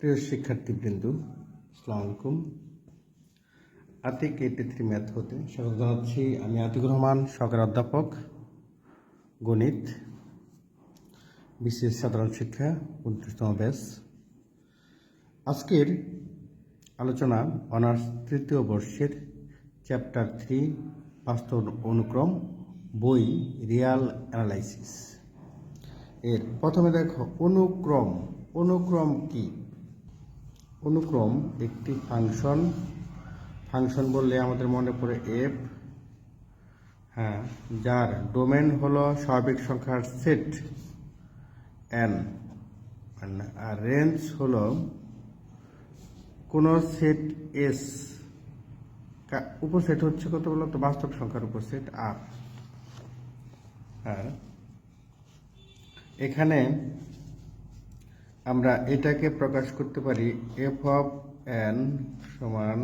প্রিয় শিক্ষার্থীবৃন্দু, আসসালামু আলাইকুম। আতিক এইটি থ্রি ম্যাথ হতে স্বাগত জানাচ্ছি আমি আতিকুর রহমান, সহকারী অধ্যাপক, গণিত বিশেষ সাধারণ শিক্ষা, উনত্রিশতম ব্যাস আজকের আলোচনা অনার্স তৃতীয় বর্ষের চ্যাপ্টার থ্রি বাস্তব অনুক্রম বই রিয়াল অ্যানালাইসিস। এর প্রথমে দেখো, অনুক্রম। অনুক্রম কি? অনুক্রম একটি ফাংশন। ফাংশন বললে আমাদের মনে পড়ে এফ হ্যাঁ যার ডোমেন হলো স্বাভাবিক সংখ্যার সেট এন আর রেঞ্জ হলো কোনো সেট এস উপসেট হচ্ছে কত বলতো বাস্তব সংখ্যার উপসেট আর এখানে আমরা এটাকে প্রকাশ করতে পারি এফ অফ এন সমান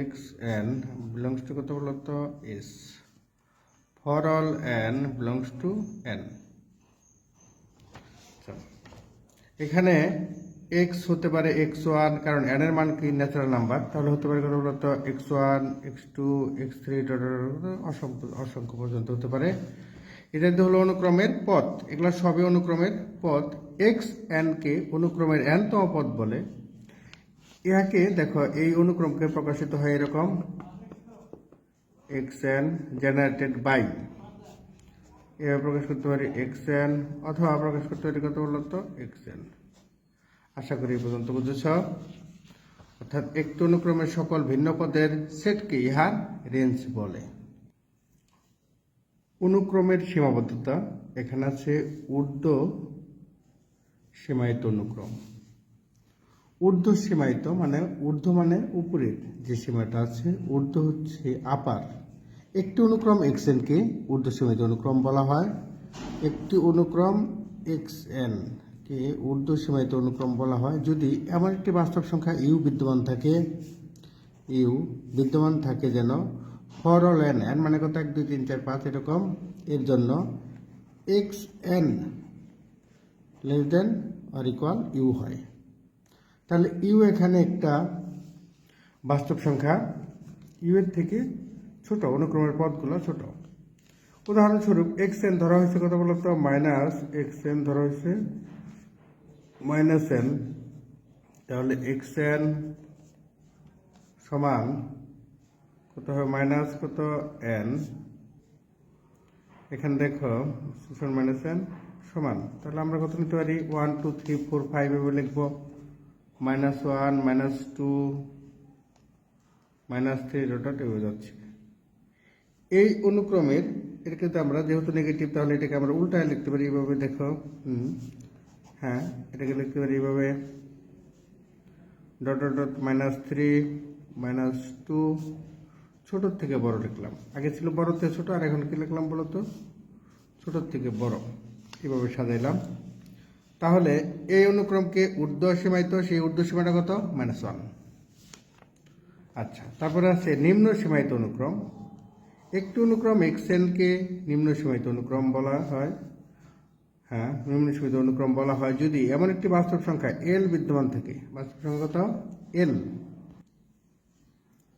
এক্স এন বিলংস টু কত বলতো? S for all n belongs to n এখানে এক্স হতে পারে এক্স ওয়ান কারণ এন এর মান কি? ন্যাচারাল নাম্বার তাহলে হতে পারে কত বলতো? X one x two x three অসংখ্য পর্যন্ত হতে পারে। এটা হলো অনুক্রমের পথ। এগুলো সবই অনুক্রমের পথ। এক্স এন কে অনুক্রমের এনতম পদ বলে। ইহাকে দেখো, এই অনুক্রমকে প্রকাশিত হয় এরকম। এক্স এন জেনারেটেড বাই এভাবে প্রকাশ করতে পারি এক্স এন অথবা প্রকাশ করতে পারি কত বলতো এক্স এন আশা করি এই পর্যন্ত বুঝেছ। অর্থাৎ একটি অনুক্রমের সকল ভিন্ন পদের সেটকে ইহার রেঞ্জ বলে। অনুক্রমের সীমাবদ্ধতা এখানে আছে ঊর্ধ্ব সীমায়িত অনুক্রম। ঊর্ধ্ব সীমায়িত মানে ঊর্ধ্ব মানে উপরের যে সীমাটা আছে, ঊর্ধ্ব হচ্ছে আপার। একটি অনুক্রম এক্স এনকে ঊর্ধ্ব সীমায়িত অনুক্রম বলা হয়। একটি অনুক্রম এক্স এন কে ঊর্ধ্ব সীমায়িত অনুক্রম বলা হয়। যদি এমন একটি বাস্তব সংখ্যা ইউ বিদ্যমান থাকে ইউ বিদ্যমান থাকে যেন ফর অল এন এন মানে কত? এক, দুই, তিন, চার, পাঁচ এরকম। এর জন্য x n less than or equal u হয়। তাহলে ইউ এখানে একটা বাস্তব সংখ্যা ইউ এর থেকে ছোট, অনুক্রমের পদগুলো ছোট। উদাহরণস্বরূপ এক্স এন ধরা হয়েছে কত বলতো মাইনাস এক্স এন ধরা হয়েছে মাইনাস এন তাহলে এক্স এন সমান কত হবে মাইনাস কত এন এখানে দেখো মাইনাস এন সমান। তাহলে আমরা কত নিতে পারি? One two three four five এভাবে লিখব। Minus one minus two minus three dot এভাবে যাচ্ছে। এই অনুক্রমের এটা কিন্তু আমরা যেহেতু নেগেটিভ তাহলে এটাকে আমরা উল্টায় লিখতে পারি এইভাবে, দেখো। হ্যাঁ এটাকে লিখতে পারি এইভাবে। Dot dot minus three minus two ছোটোর থেকে বড় লিখলাম। আগে ছিল বড় থেকে ছোটো, আর এখন কি লিখলাম বলো তো ছোটোর থেকে বড়। এভাবে সাজাইলাম? তাহলে এই অনুক্রমকে ঊর্ধ্ব সীমায়িত সেই ঊর্ধ্ব সীমাটা কত? মাইনাস ওয়ান আচ্ছা তারপরে আছে নিম্ন সীমায়িত অনুক্রম। একটি অনুক্রম এক্সেলকে নিম্ন সীমায়িত অনুক্রম বলা হয়। হ্যাঁ নিম্ন সীমিত অনুক্রম বলা হয় যদি এমন একটি বাস্তব সংখ্যা এল বিদ্যমান থাকে। বাস্তব সংখ্যা কত? এল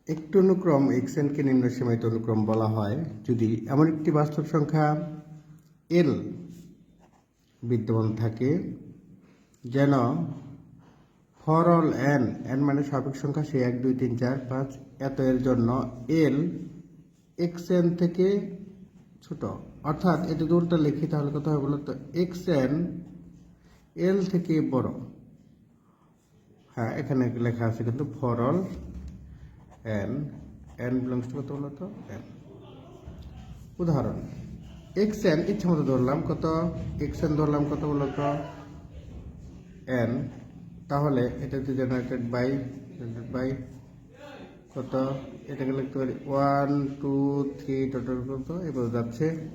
একটি অনুক্রম এক্সএনকে নিম্ন সীমায়িত অনুক্রম বলা হয় যদি এমন একটি বাস্তব সংখ্যা এল বিদ্যমান থাকে। যেন ফর অল এন এন মানে স্বাভাবিক সংখ্যা, সে এক, দুই, তিন, চার, পাঁচ, এত এর জন্য এল এক্স এন থেকে ছোট। অর্থাৎ এটা উল্টা লিখি, তাহলে কত হবে বলতো এক্স এন এল থেকে বড়। হ্যাঁ এখানে লেখা আছে কিন্তু for all n n belongs to কত বলতো এন উদাহরণ। এক্স এন ইচ্ছা মতো ধরলাম, কত? এক্স এন ধরলাম, কত বলতো এন তাহলে এটা হচ্ছে জেনারেটেড বাই জেনারেটেড বাই কত? এটাকে লিখতে পারি ওয়ান টু থ্রি টোটাল কত? এবার যাচ্ছে।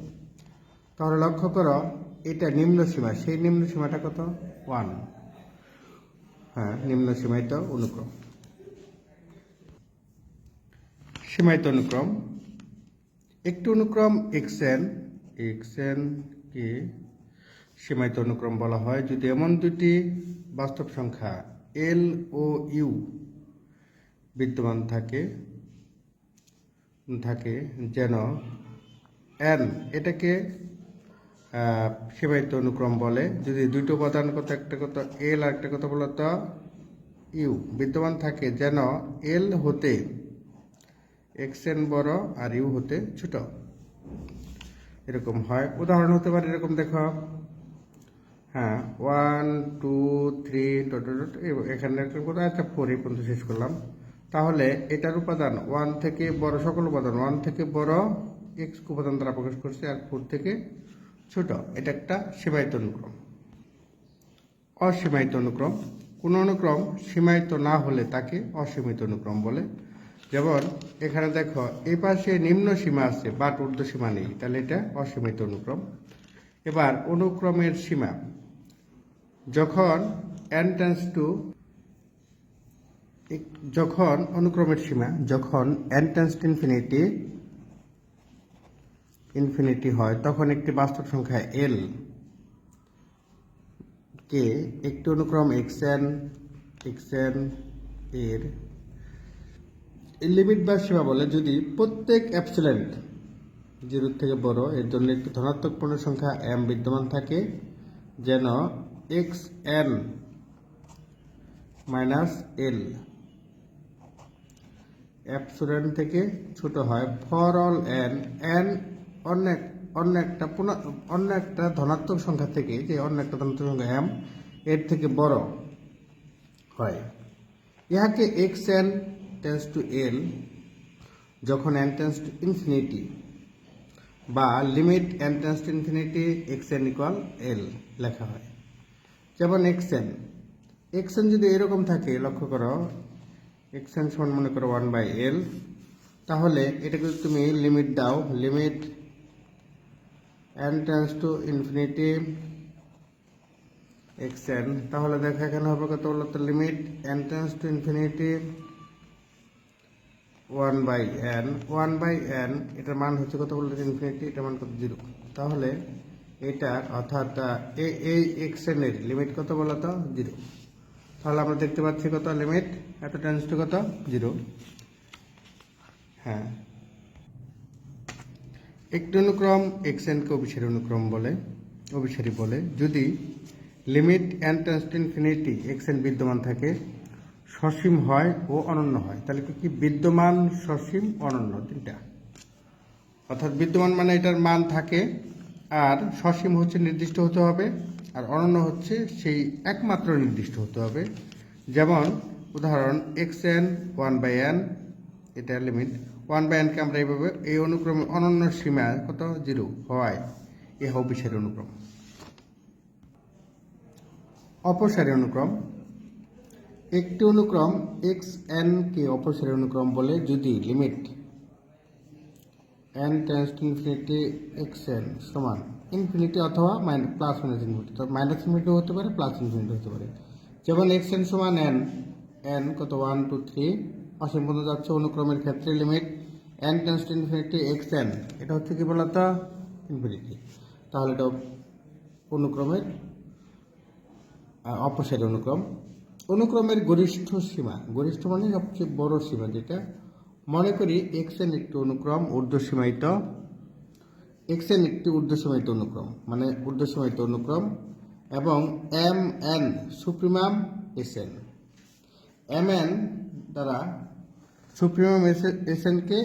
তাহলে লক্ষ্য করো, এটা নিম্ন সীমা, সেই নিম্ন সীমাটা কত? ওয়ান হ্যাঁ নিম্ন সীমায়িত অনুক্রম। সীমায়িত অনুক্রম। একটি অনুক্রম এক্স এন এক্স এন কে সীমায়িত অনুক্রম বলা হয়। যদি এমন দুটি বাস্তব সংখ্যা এল ও ইউ বিদ্যমান থাকে থাকে, যেন এন এটাকে সীমায়িত অনুক্রম বলে। যদি দুটো উপাদান কত একটা কত এল আর একটা কত বলতো ইউ বিদ্যমান থাকে, যেন এল হতে এক্স এন বড় আর ইউ হতে ছোট। এরকম হয়। উদাহরণ হতে পারে এরকম, দেখো। হ্যাঁ one two three dot dot এখানে একটা আচ্ছা ফোর এই পর্যন্ত শেষ করলাম। তাহলে এটার উপাদান ওয়ান থেকে বড় সকল উপাদান ওয়ান থেকে বড় এক্স উপাদান দ্বারা প্রকাশ করছে আর ফোর থেকে ছোট, এটা একটা সীমায়িত অনুক্রম। অসীমায়িত অনুক্রম। কোন অনুক্রম সীমায়িত না হলে তাকে অসীমিত অনুক্রম বলে। যেমন, এখানে দেখো এই পাশে নিম্ন সীমা আছে, বাট ঊর্ধ্ব সীমা নেই, তাহলে এটা অসীমিত অনুক্রম। এবার, অনুক্রমের সীমা। যখন n টেন্স টু যখন অনুক্রমের সীমা, যখন n tends to infinity infinity হয়, তখন একটি বাস্তব সংখ্যা এল কে একটি অনুক্রম এক্স এন এক্স এন এর লিমিট বা সীমা বলে যদি প্রত্যেক অ্যাপসিলেন্ট জিরোর থেকে বড়, এর জন্য একটি ধনাত্মক পূর্ণ সংখ্যা এম বিদ্যমান থাকে, যেন x n minus l epsilon থেকে ছোট হয় ফর অল এন এন অন্য অন্য একটা অন্য একটা ধনাত্মক সংখ্যা থেকে, যে অন্য একটা ধনাত্মক সংখ্যা এম এর থেকে বড় হয়। ইহাকে x n tends to l যখন এন টেন্স টু ইনফিনিটি বা limit n tends to infinity x equal l লেখা হয়। যেমন এক্স এন যদি এরকম থাকে, লক্ষ্য করো এক্স এন সমান মনে করো ওয়ান বাই এল তাহলে এটাকে যদি তুমি লিমিট দাও limit n tends to infinity x n তাহলে দেখো এখানে হবে কত বলতো? Limit n tends to infinity one by n, one by n, এটার মান হচ্ছে কত বলতো ইনফিনিটি, এটার মান কত? জিরো। তাহলে এটার অর্থাৎ এই এক্স এন এর লিমিট কত বলতো জিরো। তাহলে আমরা দেখতে পাচ্ছি কত লিমিট এত টেন্স টু কত? জিরো। হ্যাঁ। একটি অনুক্রম এক্স এনকে অভিসারী অনুক্রম বলে, অভিসারী বলে। যদি limit n tends to infinity x n বিদ্যমান থাকে সসীম হয় ও অনন্য হয়। তাহলে কি কি বিদ্যমান সসীম অনন্য তিনটা? অর্থাৎ বিদ্যমান মানে এটার মান থাকে, আর সসীম হচ্ছে নির্দিষ্ট হতে হবে, আর অনন্য হচ্ছে সেই একমাত্র নির্দিষ্ট হতে হবে। যেমন উদাহরণ x n one by n এটা লিমিট, ওয়ান বাই এনকে আমরা এইভাবে এই অনুক্রমে অনন্য সীমা কত? জিরো। হওয়ায় এ অবিসারী অনুক্রম। অপসারী অনুক্রম। একটি অনুক্রম এক্স এন কে অপসারী অনুক্রম বলে যদি limit n tends to infinity x n সমান ইনফিনিটি অথবা প্লাস মাইনাস ইনফিনিটি তো মাইনাস ইনফিনিটি হতে পারে প্লাস ইনফিনিটি হতে পারে। যেমন এক্স এন সমান এন এন কত? ওয়ান টু থ্রি অসীম পর্যন্ত যাচ্ছে অনুক্রমের ক্ষেত্রে limit n tends to infinity x n এটা হচ্ছে কি বলতো? ইনফিনিটি তাহলে এটা অনুক্রমের অপসারী অনুক্রম। অনুক্রমের গরিষ্ঠ সীমা। গরিষ্ঠ মানে সবচেয়ে বড় সীমা যেটা। মনে করি এক্স এন একটি অনুক্রম ঊর্ধ্বসীমায়িত। এক্স এন একটি ঊর্ধ্বসীমায়িত অনুক্রম মানে ঊর্ধ্বসীমায়িত অনুক্রম এবং m n supremum s n m n দ্বারা সুপ্রিমাম এস এনকে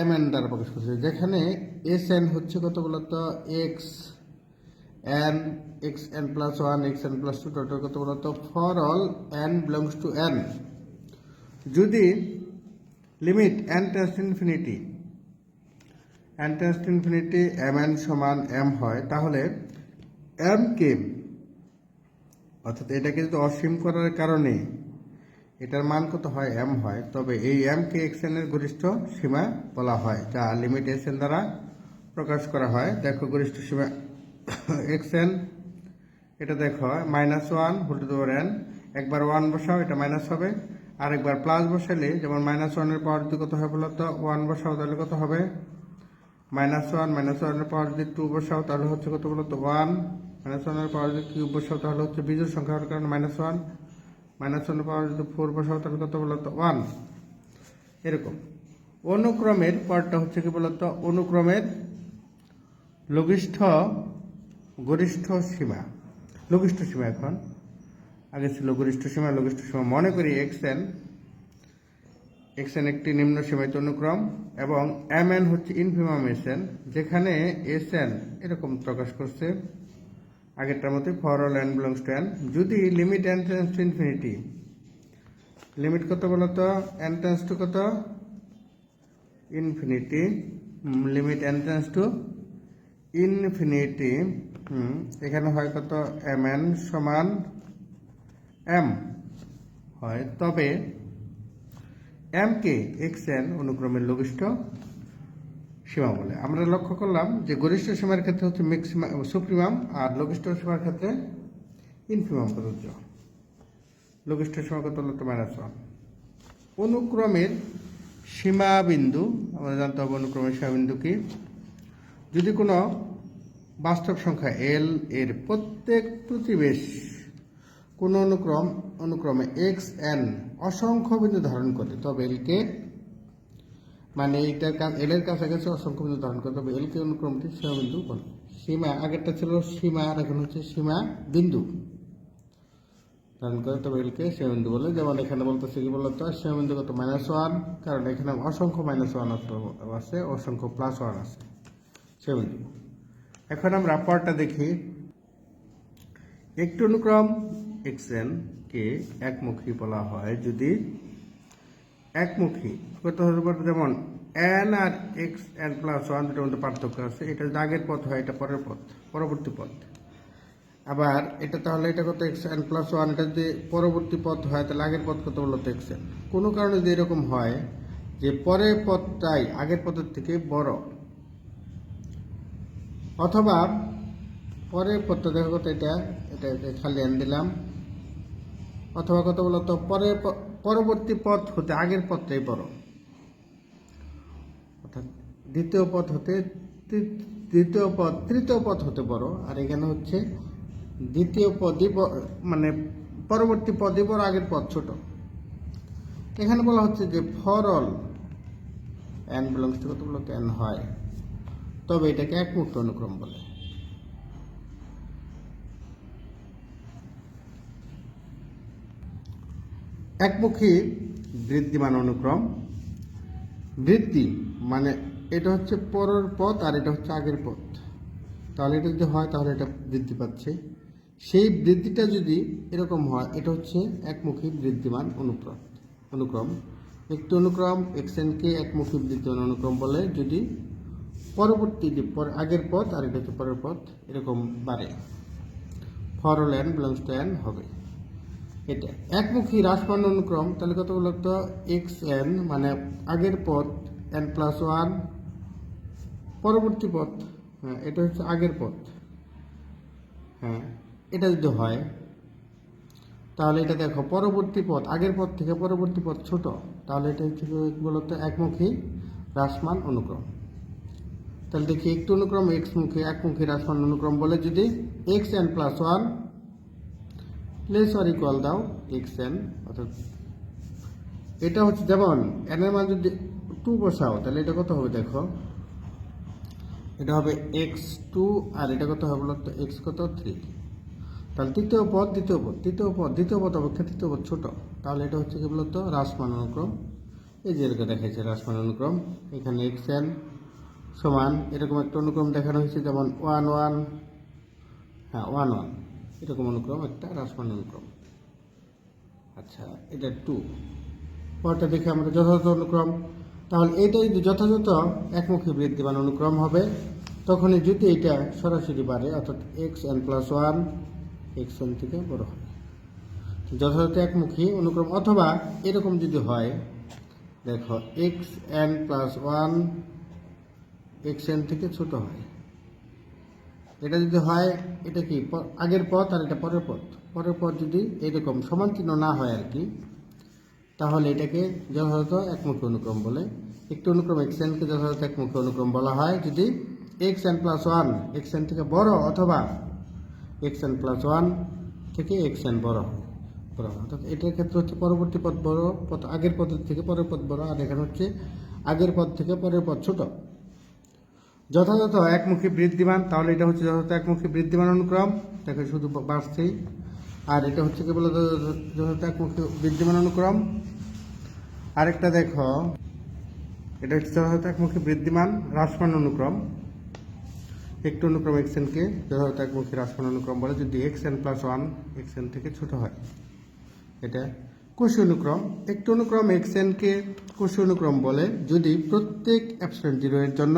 এম এন দ্বারা প্রকাশ করছে যেখানে এস এন হচ্ছে কত বলতো? X n x n plus 1 x n plus 2 total কত বলতো for all n belongs to n. যদি limit n tends to infinity n tends to infinity m n সমান এম হয়, তাহলে এম কে, অর্থাৎ এটাকে যদি অসীম করার কারণে এটার মান কত হয়? এম হয়। তবে এই m কে n এর গরিষ্ঠ সীমা বলা হয়, যা লিমিট s n দ্বারা প্রকাশ করা হয়। দেখো গরিষ্ঠ সীমা এক্স এন এটা দেখো মাইনাস ওয়ান হোল টু দেওয়ার এন একবার ওয়ান বসাও, এটা মাইনাস হবে। আর একবার প্লাস বসালে যেমন মাইনাস ওয়ানের পাওয়ার যদি কত হয় বলো তো? ওয়ান বসাও, তাহলে কত হবে? মাইনাস ওয়ান মাইনাস ওয়ানের পাওয়ার যদি টু বসাও, তাহলে হচ্ছে কত বলো তো? ওয়ান মাইনাস ওয়ানের পাওয়ার যদি কিউব বসাও, তাহলে হচ্ছে বিজোড় সংখ্যা হওয়ার কারণে মাইনাস ওয়ান মাইনাস ওয়ানের পাওয়ার যদি ফোর বসাও, তাহলে কত বলতো ওয়ান এরকম। অনুক্রমের পরটা হচ্ছে কি বলতো অনুক্রমের লঘিষ্ঠ, গরিষ্ঠ সীমা। লঘিষ্ঠ সীমা এখন। আগে ছিল গরিষ্ঠ সীমা, লঘিষ্ঠ সীমা মনে করি এক্স এন এক্স এন একটি নিম্ন সীমায়িত অনুক্রম এবং এম এন হচ্ছে ইনফিমাম এস এন যেখানে এস এন এরকম প্রকাশ করছে। আগেরটার মতোই for all n belongs to n যদি limit n tends to infinity limit কত বলতো? এন টেন্স টু কত? Infinity limit n tends to infinity এখানে হয় কত? এম এন সমান এম। হয়, তবে এম কে এক্স এন অনুক্রমের লঘিষ্ঠ সীমা বলে। আমরা লক্ষ্য করলাম যে গরিষ্ঠ সীমার ক্ষেত্রে হচ্ছে ম্যাক্সিমাম সুপ্রিমাম আর লঘিষ্ঠ সীমার ক্ষেত্রে ইনফিমাম প্রযোজ্য। লঘিষ্ঠ সীমা কত হলো? মাইনাস ওয়ান অনুক্রমের সীমাবিন্দু আমরা জানতে হবে অনুক্রমের সীমাবিন্দু কি? যদি কোনো বাস্তব সংখ্যা এল এর প্রত্যেক প্রতিবেশ কোন অনুক্রম, অনুক্রমে এক্স এন অসংখ্য বিন্দু ধারণ করে তবে এলকে মানে এইটার কাজ এল এর কাছাকাছি অসংখ্য বিন্দু ধারণ করে তবে এলকে অনুক্রমটি সীমা বিন্দু বলে। সীমা, আগেরটা ছিল সীমা, আর এখন হচ্ছে সীমা বিন্দু ধারণ করে, তবে এলকে সীমা বিন্দু বলে। যেমন এখানে বলতেছে কি বলতো, সীমা বিন্দু কত? মাইনাস ওয়ান কারণ এখানে অসংখ্য মাইনাস ওয়ান আছে, অসংখ্য প্লাস ওয়ান আছে, সীমা বিন্দু। এখন আমরা পরটা দেখি। একটি অনুক্রম এক্সএন কে একমুখী বলা হয় যদি একমুখী। কত হতে পারে যেমন এন আর এক্স এন প্লাস ওয়ান দুটোর মধ্যে পার্থক্য আছে। এটা যদি আগের পথ হয়, এটা পরের পথ, পরবর্তী পথ। আবার এটা তাহলে এটা কত এক্স এন প্লাস ওয়ান, এটা যদি পরবর্তী পথ হয়, তাহলে আগের পথ কত বলতো এক্স এন। কোনো কারণে যদি এরকম হয় যে পরের পথটাই আগের পথের থেকে বড় অথবা দেখো কত এটা এটা খালি এন দিলাম। অথবা কত বলতো পরের প- পরবর্তী পথ হতে, আগের পথটাই বড় অর্থাৎ দ্বিতীয় পথ হতে দ্বিতীয় পথ, তৃতীয় পথ হতে বড় আর এখানে হচ্ছে দ্বিতীয় পদই মানে পরবর্তী পদই বড় আগের পথ ছোট। এখানে বলা হচ্ছে যে for all n belongs to কত বলতো? এন হয়। তবে এটাকে একমুক্ত অনুক্রম বলে। একমুখী বৃদ্ধিমান অনুক্রম। বৃদ্ধি মানে এটা হচ্ছে পরের পথ আর এটা হচ্ছে আগের পথ। তাহলে এটা যদি হয়, তাহলে এটা বৃদ্ধি পাচ্ছে। সেই বৃদ্ধিটা যদি এরকম হয়, এটা হচ্ছে একমুখী বৃদ্ধিমান অনুক্রম। অনুক্রম। একটি অনুক্রম এক্সেনকে একমুখী বৃদ্ধিমান অনুক্রম বলে যদি পরবর্তী যে আগের পথ আর এটা হচ্ছে পরের পথ, এরকম বাড়ে for all n belongs to হবে। এটা একমুখী হ্রাসমান অনুক্রম তাহলে কত বলতো এক্স এন মানে আগের পথ এন প্লাস ওয়ান পরবর্তী পথ হ্যাঁ এটা হচ্ছে আগের পথ। হ্যাঁ এটা যদি হয়, তাহলে এটা দেখো, পরবর্তী পথ, আগের পথ থেকে পরবর্তী পথ ছোট, তাহলে এটা হচ্ছে বলতো? একমুখী হ্রাসমান অনুক্রম। তাহলে দেখি একটি অনুক্রম এক্স মুখী একমুখী হ্রাসমান অনুক্রম বলে যদি x n plus one less or equal দাও এক্স এন অর্থাৎ এটা হচ্ছে, যেমন এন এর মান যদি টু বসাও, তাহলে এটা কত হবে দেখো? এটা হবে এক্স টু আর এটা কত হবে বলতো? এক্স কত? থ্রি তাহলে তৃতীয় পদ, দ্বিতীয় পদ, তৃতীয় পদ, দ্বিতীয় পদ অপেক্ষা তৃতীয় পদ ছোট। তাহলে এটা হচ্ছে কি বলতো? হ্রাসমান অনুক্রম। এই যে এরকম দেখাচ্ছে হ্রাসমান অনুক্রম। এখানে এক্স এন সমান, এরকম একটা অনুক্রম দেখানো হয়েছে, যেমন ওয়ান ওয়ান হ্যাঁ ওয়ান ওয়ান এরকম অনুক্রম, একটা রাসমান অনুক্রম। আচ্ছা এটা টু পরটা দেখে আমরা যথাযথ অনুক্রম। তাহলে এটা যদি যথাযথ, একমুখী বৃদ্ধিমান অনুক্রম হবে, তখনই যদি এটা সরাসরি বাড়ে, অর্থাৎ x n plus one x n থেকে বড় হবে। যথাযথ একমুখী অনুক্রম, অথবা এরকম যদি হয়, দেখো x n plus one x n থেকে ছোট হয়। এটা যদি হয়, এটা কি আগের পথ আর এটা পরের পথ? পরের পথ যদি এরকম সমান চিহ্ন না হয় আর কি, তাহলে এটাকে যথাযথ একমুখী অনুক্রম বলে। একটি অনুক্রম এক্স এনকে যথাযথ একমুখী অনুক্রম বলা হয় যদি x n plus one x n থেকে বড় অথবা এক্স এন প্লাস ওয়ান থেকে এক্স এন বড়। বড় অর্থাৎ এটার ক্ষেত্রে হচ্ছে পরবর্তী পথ বড়, পথ আগের পথের থেকে পরের পথ বড়, আর এখানে হচ্ছে আগের পথ থেকে পরের পথ ছোট। যথাযথ একমুখী বৃদ্ধিমান তাহলে এটা হচ্ছে যথাযথ একমুখী বৃদ্ধিমান অনুক্রম দেখো শুধু বাড়ছেই। আর এটা হচ্ছে কেবল যথাযথ একমুখী বৃদ্ধিমান অনুক্রম। আরেকটা দেখো, এটা হচ্ছে যথাযথ একমুখী বৃদ্ধিমান হ্রাসমান অনুক্রম। একটু অনুক্রম এক্স এনকে যথাযথ একমুখী হ্রাসমান অনুক্রম বলে, যদি x n plus one x n থেকে ছোট হয়। এটা কোষী অনুক্রম একটি অনুক্রম এক্স এনকে কোষী অনুক্রম বলে। যদি প্রত্যেক অ্যাপসেন্ট জিরো এর জন্য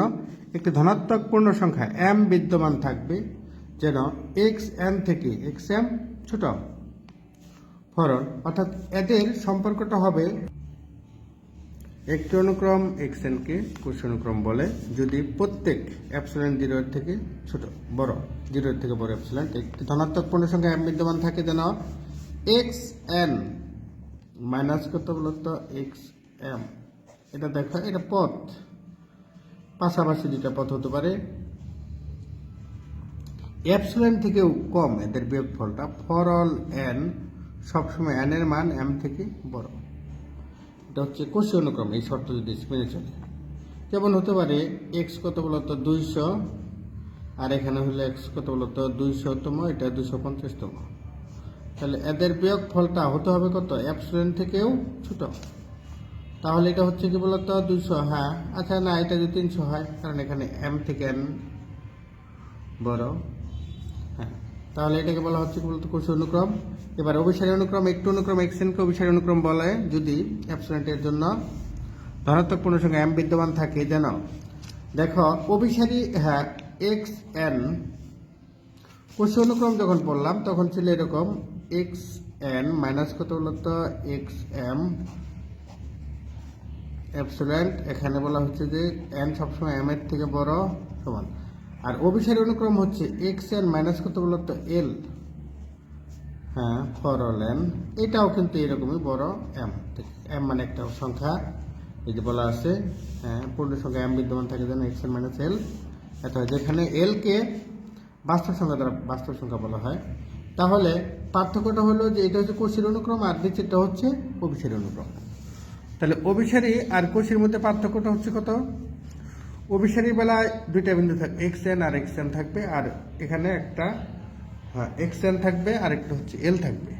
একটি ধনাত্মক পূর্ণ সংখ্যা এম বিদ্যমান থাকবে, যেন এক্স এন থেকে এক্স এম ছোট। ফরন, অর্থাৎ এদের সম্পর্কটা হবে একটি অনুক্রম এক্স এনকে কোষ অনুক্রম বলে, যদি প্রত্যেক অ্যাপসিলন জিরোর থেকে ছোট, বড় জিরোর থেকে বড় অ্যাপসিলন একটি ধনাত্মক পূর্ণ সংখ্যা এম বিদ্যমান থাকে, যেন এক্স এন মাইনাস কত বলতো? এক্স এম এটা দেখো, এটা পথ। পাশাপাশি দুটা পথ হতে পারে। অ্যাপসিলন থেকেও কম এদের বিয়োগফলটা। ফর অল এন সবসময় এন এর মান এম থেকে বড়। এটা হচ্ছে কোষীয় অনুক্রম, এই শর্ত যদি মেনে চলে। যেমন হতে পারে এক্স কত বলতো? দুইশো। আর এখানে হলো এক্স কত বলতো? দুইশোতম, এটা দুইশো পঞ্চাশতম। তাহলে এদের বিয়োগ ফলটা হতে হবে কত? অ্যাপসিলন থেকেও ছোট। তাহলে এটা হচ্ছে কি বলতো? দুশো হ্যাঁ। আচ্ছা না, এটা যদি তিনশো হয়, কারণ এখানে এম থেকে এন বড়। হ্যাঁ। তাহলে এটাকে বলা হচ্ছে কি বলতো? কোষ অনুক্রম। এবার অভিসারী অনুক্রম, একটু অনুক্রম এক্সেনকে অভিসারী অনুক্রম বলে, যদি অ্যাবসেন্টের জন্য ধনাত্মক পূর্ণ সংখ্যা এম বিদ্যমান থাকে, যেন দেখো, অভিসারী হ্যাঁ এক্স এন কোষ অনুক্রম যখন পড়লাম তখন ছিল এরকম এক্স এন মাইনাস কত বলতো এক্স এম অ্যাবসোলেন্ট এখানে বলা হচ্ছে যে এন সবসময় এম এর থেকে বড় সমান। আর অভিসারী অনুক্রম হচ্ছে এক্স এন মাইনাস কত বলতো এল হ্যাঁ ফর অল এন এটাও কিন্তু এরকমই বড় এম এম মানে একটা সংখ্যা। এই যে বলা আছে হ্যাঁ পূর্ণ সংখ্যা এম বিদ্যমান থাকে যেন এক্স এন মাইনাস এল এত যেখানে এলকে বাস্তব সংখ্যা দ্বারা বাস্তব সংখ্যা বলা হয়। তাহলে পার্থক্যটা হলো যে এটা হচ্ছে কোষের অনুক্রম আর নিচেরটা হচ্ছে অভিসারী অনুক্রম। তাহলে অভিসারী আর কোষের মধ্যে পার্থক্যটা হচ্ছে কত? অভিসারী বেলায় দুইটা বিন্দু থাকবে এক্স এন আর এক্স এন থাকবে, আর এখানে একটা হ্যাঁ এক্স এন থাকবে আর একটা হচ্ছে এল থাকবে।